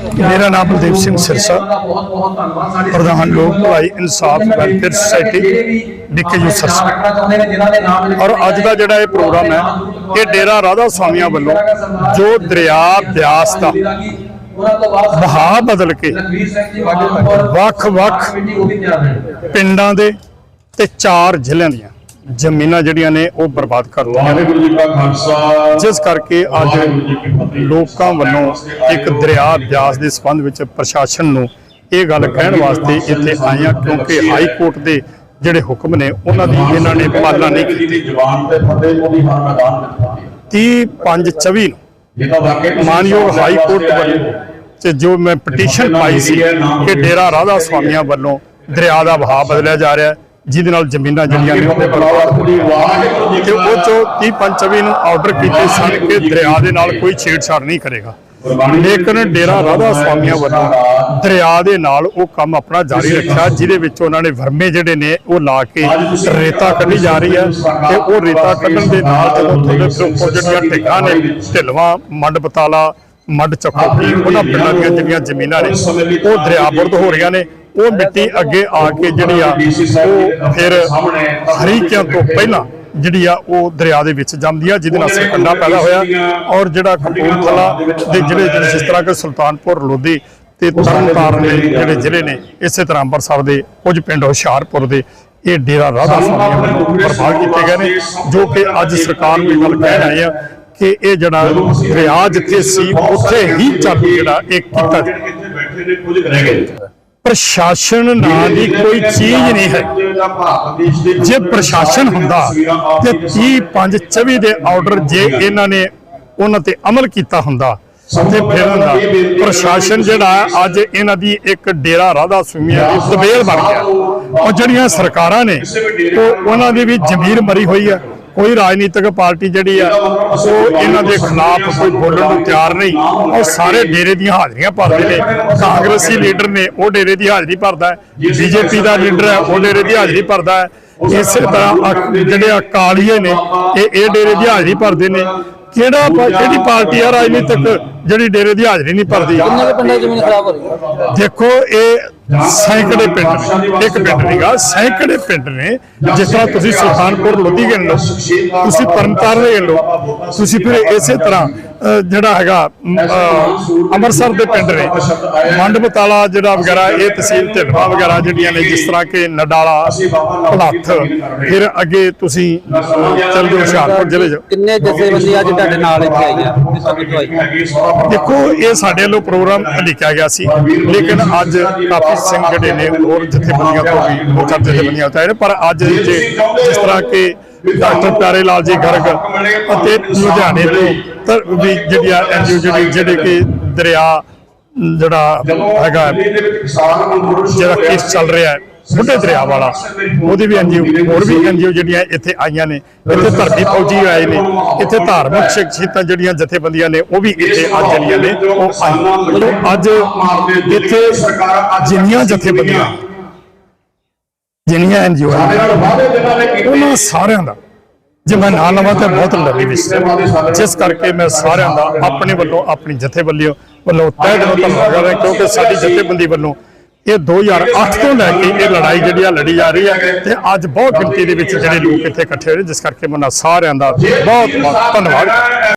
ਮੇਰਾ ਨਾਮ ਬਲਦੇਵ ਸਿੰਘ ਸਿਰਸਾ। ਬਹੁਤ ਪ੍ਰਧਾਨ ਲੋਕ ਭਲਾਈ ਇਨਸਾਫ ਵੈਲਫੇਅਰ ਸੁਸਾਇਟੀ, ਡਿੱਕੇ ਯੂ ਸਰਸਾ ਔਰ ਅੱਜ ਦਾ ਜਿਹੜਾ ਇਹ ਪ੍ਰੋਗਰਾਮ ਹੈ, ਇਹ ਡੇਰਾ ਰਾਧਾ ਸਵਾਮੀਆਂ ਵੱਲੋਂ ਜੋ ਦਰਿਆ ਬਿਆਸ ਦਾ ਉਹਨਾਂ ਬਦਲ ਕੇ ਵੱਖ-ਵੱਖ ਪਿੰਡਾਂ ਦੇ ਤੇ ਚਾਰ ਜ਼ਿਲ੍ਹਿਆਂ ਦੀਆਂ ਜ਼ਮੀਨਾਂ ਜਿਹੜੀਆਂ ਨੇ ਉਹ ਬਰਬਾਦ ਕਰ ਦਿੱਤੀਆਂ ਨੇ। ਜਿਸ ਕਰਕੇ ਅੱਜ ਲੋਕਾਂ ਵੱਲੋਂ ਇੱਕ ਦਰਿਆ ਬਿਆਸ ਦੇ ਸੰਬੰਧ ਵਿੱਚ ਪ੍ਰਸ਼ਾਸਨ ਨੂੰ ਇਹ ਗੱਲ ਕਹਿਣ ਵਾਸਤੇ ਇੱਥੇ ਆਏ ਹਾਂ ਕਿਉਂਕਿ ਹਾਈ ਕੋਰਟ ਦੇ ਜਿਹੜੇ ਹੁਕਮ ਨੇ ਉਹਨਾਂ ਦੀ ਇਹਨਾਂ ਨੇ ਪਾਲਣਾ ਨਹੀਂ ਕੀਤੀ ਦੀ ਜ਼ੁਬਾਨ ਤੇ ਫਤਿਹ ਉਹਦੀ ਹਰ ਮੈਦਾਨ ਵਿੱਚ ਫਤਿਹ 30 5 24 ਨੂੰ ਮਾਨਯੋਗ ਹਾਈ ਕੋਰਟ ਵੱਲੋਂ ਤੇ ਜੋ ਮੈਂ ਪਟੀਸ਼ਨ ਪਾਈ ਸੀ ਕਿ ਡੇਰਾ ਰਾਧਾ ਸਵਾਮੀਆਂ ਵੱਲੋਂ ਦਰਿਆ ਦਾ ਵਹਾਅ ਬਦਲਿਆ ਜਾ ਰਿਹਾ ਹੈ। ਜਿਹਦੇ ਨਾਲ ਜ਼ਮੀਨਾਂ ਜਿਹੜੀਆਂ ਨੇ ਜੀ ਤੇ ਉਹ ਚੋਂ 30 ਪੰਚਵੀ ਨੂੰ ਆਰਡਰ ਕੀਤੇ ਸਨ ਕਿ ਦਰਿਆ ਦੇ ਨਾਲ ਕੋਈ ਛੇੜਛਾੜ ਨਹੀਂ ਕਰੇਗਾ। ਲੇਕਿਨ ਡੇਰਾ ਰਾਧਾ ਸਵਾਮੀਆਂ ਵੱਲੋਂ ਦਰਿਆ ਦੇ ਨਾਲ ਉਹ ਕੰਮ ਆਪਣਾ ਜਾਰੀ ਰੱਖਿਆ ਜਿਹਦੇ ਵਿੱਚ ਉਹਨਾਂ ਨੇ ਵਰਮੇ ਜਿਹੜੇ ਨੇ ਉਹ ਲਾ ਕੇ ਰੇਤਾ ਕੱਢੀ ਜਾ ਰਹੀ ਹੈ ਤੇ ਉਹ ਰੇਤਾ ਕੱਢਣ ਦੇ ਨਾਲ ਜਦੋਂ ਫਿਰ ਉੱਪਰ ਜਿਹੜੀਆਂ ਢਿੱਗਾਂ ਨੇ ਢਿਲਵਾ ਮੰਡ ਬਤਾਲਾ ਮੱਡ ਚੱਕੋਕੀ ਉਹਨਾਂ ਪਿੰਡਾਂ ਦੀਆਂ ਜਿਹੜੀਆਂ ਜ਼ਮੀਨਾਂ ਨੇ ਉਹ ਦਰਿਆਬੁਰਦ ਹੋ ਰਹੀਆਂ ਨੇ। ਉਹ ਮਿੱਟੀ ਅੱਗੇ ਆ ਕੇ ਜਿਹੜੀ ਆ ਉਹ ਫਿਰ ਹਰੀਕਿਆਂ ਤੋਂ ਪਹਿਲਾਂ ਜਿਹੜੀ ਆ ਉਹ ਦਰਿਆ ਦੇ ਵਿੱਚ ਜੰਮਦੀ ਆ ਜਿਹਦੇ ਨਾਲ ਸਰਕੰਡਾ ਪੈਦਾ ਹੋਇਆ ਔਰ ਜਿਹੜਾ ਕਪੂਰਥਲਾ ਦੇ ਜਿਹੜੇ ਜਿਹੜੇ ਜਿਸ ਤਰ੍ਹਾਂ ਕਿ ਸੁਲਤਾਨਪੁਰ ਲੋਧੀ ਤੇ ਤਰਨਤਾਰਨ ਦੇ ਜਿਹੜੇ ਜ਼ਿਲ੍ਹੇ ਨੇ ਇਸੇ ਤਰ੍ਹਾਂ ਅੰਮ੍ਰਿਤਸਰ ਦੇ ਕੁਝ ਪਿੰਡ ਹੁਸ਼ਿਆਰਪੁਰ ਦੇ ਇਹ ਡੇਰਾ ਰਾਧਾ ਵੱਲੋਂ ਬਰਬਾਦ ਕੀਤੇ ਗਏ ਨੇ ਜੋ ਕਿ ਅੱਜ ਸਰਕਾਰ ਨੂੰ ਗੱਲ ਕਹਿਣ ਆਏ ਆ ਕਿ ਇਹ ਜਿਹੜਾ ਦਰਿਆ ਜਿੱਥੇ ਸੀ ਉੱਥੇ ਹੀ ਚਾਲੂ ਜਿਹੜਾ ਇਹ ਕੀਤਾ ਜਾਵੇ ਇੱਥੇ ਬੈਠੇ ਨੇ ਕੁਝ ਰਹਿ ਗਏ ਪ੍ਰਸ਼ਾਸਨ ਨਾਂ ਦੀ ਕੋਈ ਚੀਜ਼ ਨਹੀਂ ਹੈ। ਜੇ ਪ੍ਰਸ਼ਾਸਨ ਹੁੰਦਾ ਤੇ 30 5 24 ਦੇ ਆਰਡਰ ਜੇ ਇਹਨਾਂ ਨੇ ਉਹਨਾਂ ਤੇ ਅਮਲ ਕੀਤਾ ਹੁੰਦਾ ਤੇ ਫਿਰ ਹੁੰਦਾ। ਪ੍ਰਸ਼ਾਸਨ ਜਿਹੜਾ ਅੱਜ ਇਹਨਾਂ ਦੀ ਇੱਕ ਡੇਰਾ ਰਾਧਾ ਸੁਮੀਆਂ ਦੀ ਤਬੇਲ ਬਣ ਗਿਆ। ਉਹ ਜਿਹੜੀਆਂ ਸਰਕਾਰਾਂ ਨੇ, ਉਹ ਉਹਨਾਂ ਦੀ ਵੀ ਜ਼ਮੀਰ ਮਰੀ ਹੋਈ ਹੈ। ਕੋਈ ਰਾਜਨੀਤਿਕ ਪਾਰਟੀ ਜਿਹੜੀ ਆ ਉਹ ਇਹਨਾਂ ਦੇ ਖਿਲਾਫ ਕੋਈ ਬੋਲਣ ਨੂੰ ਤਿਆਰ ਨਹੀਂ। ਉਹ ਸਾਰੇ ਡੇਰੇ ਦੀਆਂ ਹਾਜ਼ਰੀਆਂ ਭਰਦੇ ਨੇ। ਕਾਂਗਰਸੀ ਲੀਡਰ ਨੇ ਉਹ ਡੇਰੇ ਦੀ ਹਾਜ਼ਰੀ ਭਰਦਾ ਹੈ। ਬੀਜੇਪੀ ਦਾ ਲੀਡਰ ਹੈ ਉਹ ਡੇਰੇ ਦੀ ਹਾਜ਼ਰੀ ਭਰਦਾ ਹੈ। ਇਸੇ ਤਰ੍ਹਾਂ ਜਿਹੜੇ ਅਕਾਲੀਏ ਨੇ ਇਹ ਇਹ ਡੇਰੇ ਦੀ ਹਾਜ਼ਰੀ ਭਰਦੇ ਨੇ। ਕਿਹੜਾ ਕਿਹੜੀ ਪਾਰਟੀ ਆ ਰਾਜਨੀਤਿਕ ਜਿਹੜੀ ਡੇਰੇ ਦੀ ਹਾਜ਼ਰੀ ਨਹੀਂ ਭਰਦੀ? ਦੇਖੋ ਇਹ ਸੈਂਕੜੇ ਪਿੰਡ ਇੱਕ ਪਿੰਡ ਨਹੀਂਗਾ ਸੈਂਕੜੇ ਪਿੰਡ ਨੇ ਜਿਸ ਤਰ੍ਹਾਂ ਤੁਸੀਂ ਸੁਲਤਾਨਪੁਰ ਲੋਧੀ ਗਿਣ ਲਓ ਤੁਸੀਂ ਤਰਨਤਾਰਨ ਗਿਣ ਲਓ ਤੁਸੀਂ ਫਿਰ ਇਸੇ ਤਰ੍ਹਾਂ ਜਿਹੜਾ ਹੈਗਾ ਅੰਮ੍ਰਿਤਸਰ ਦੇ ਪਿੰਡ ਨੇ। ਮੰਡ ਬਤਾਲਾ ਜਿਹੜਾ ਵਗੈਰਾ ਇਹ ਤਹਿਸੀਲ ਢਿਲਵਾ ਵਗੈਰਾ ਜਿਹੜੀਆਂ ਨੇ ਜਿਸ ਤਰ੍ਹਾਂ ਕਿ ਨਡਾਲਾ ਭਲੱਥ ਫਿਰ ਅੱਗੇ ਤੁਸੀਂ ਚੱਲ ਜਾਓ ਹੁਸ਼ਿਆਰਪੁਰ ਜ਼ਿਲ੍ਹੇ 'ਚ। ਕਿੰਨੇ ਜਥੇਬੰਦੀ ਅੱਜ ਤੁਹਾਡੇ ਨਾਲ ਇੱਥੇ ਆਈਆਂ ਦੇਖੋ ਇਹ ਸਾਡੇ ਵੱਲੋਂ ਪ੍ਰੋਗਰਾਮ ਲਿਖਿਆ ਗਿਆ ਸੀ ਲੇਕਿਨ ਅੱਜ ਕਾਫੀ ਸਿੰਘ ਜਿਹੜੇ ਨੇ ਹੋਰ ਜਥੇਬੰਦੀਆਂ ਤੋਂ ਵੀ ਚਾਰ ਜਥੇਬੰਦੀਆਂ ਤੋਂ ਆਏ ਪਰ ਅੱਜ ਜਿਸ ਤਰ੍ਹਾਂ ਕਿ ਡਾਕਟਰ ਪਿਆਰੇ ਲਾਲ ਜੀ ਗਰਗ ਅਤੇ ਲੁਧਿਆਣੇ ਤੋਂ ਵੀ ਜਿਹੜੀਆਂ ਐਨਜੀਓ ਜਿਹੜੀ ਜਿਹੜੇ ਕਿ ਦਰਿਆ, ਜਿਹੜਾ ਹੈਗਾ ਜਿਹੜਾ ਕੇਸ ਚੱਲ ਰਿਹਾ ਹੈ ਬੁੱਢੇ ਦਰਿਆ ਵਾਲਾ, ਉਹਦੇ ਵੀ ਐਨਜੀਓ ਹੋਰ ਵੀ ਐਨਜੀਓ ਜਿਹੜੀਆਂ ਇੱਥੇ ਆਈਆਂ ਨੇ, ਇੱਥੇ ਧਰਤੀ ਫੌਜੀ ਆਏ ਨੇ, ਇੱਥੇ ਧਾਰਮਿਕ ਸ਼ਖਸੀਅਤਾਂ ਜਿਹੜੀਆਂ ਜਥੇਬੰਦੀਆਂ ਨੇ, ਉਹ ਵੀ ਇੱਥੇ ਅੱਜ ਜਿਹੜੀਆਂ ਨੇ, ਉਹ ਆਈਆਂ। ਅੱਜ ਇੱਥੇ ਜਿੰਨੀਆਂ ਜਥੇਬੰਦੀਆਂ ਜਿੰਨੀਆਂ ਐਨਜੀਓ ਉਹਨਾਂ ਸਾਰਿਆਂ ਦਾ। ਜੇ ਮੈਂ ਨਾਂ ਲਵਾਂ ਤਾਂ ਬਹੁਤ ਲੰਬੀ ਹੈ। ਜਿਸ ਕਰਕੇ ਮੈਂ ਸਾਰਿਆਂ ਦਾ ਆਪਣੇ ਵੱਲੋਂ ਆਪਣੀ ਜਥੇਬੰਦੀ ਵੱਲੋਂ ਤਹਿ ਦਿਲੋਂ ਧੰਨਵਾਦ ਕਰਦਾ ਕਿਉਂਕਿ ਸਾਡੀ ਜਥੇਬੰਦੀ ਵੱਲੋਂ ਇਹ 2008 ਤੋਂ ਲੈ ਕੇ ਇਹ ਲੜਾਈ ਜਿਹੜੀ ਆ ਲੜੀ ਜਾ ਰਹੀ ਹੈ ਤੇ ਅੱਜ ਬਹੁਤ ਗਿਣਤੀ ਦੇ ਵਿੱਚ ਜਿਹੜੇ ਲੋਕ ਇੱਥੇ ਇਕੱਠੇ ਹੋਏ ਜਿਸ ਕਰਕੇ ਮੈਂ ਸਾਰਿਆਂ ਦਾ ਬਹੁਤ ਬਹੁਤ ਧੰਨਵਾਦ।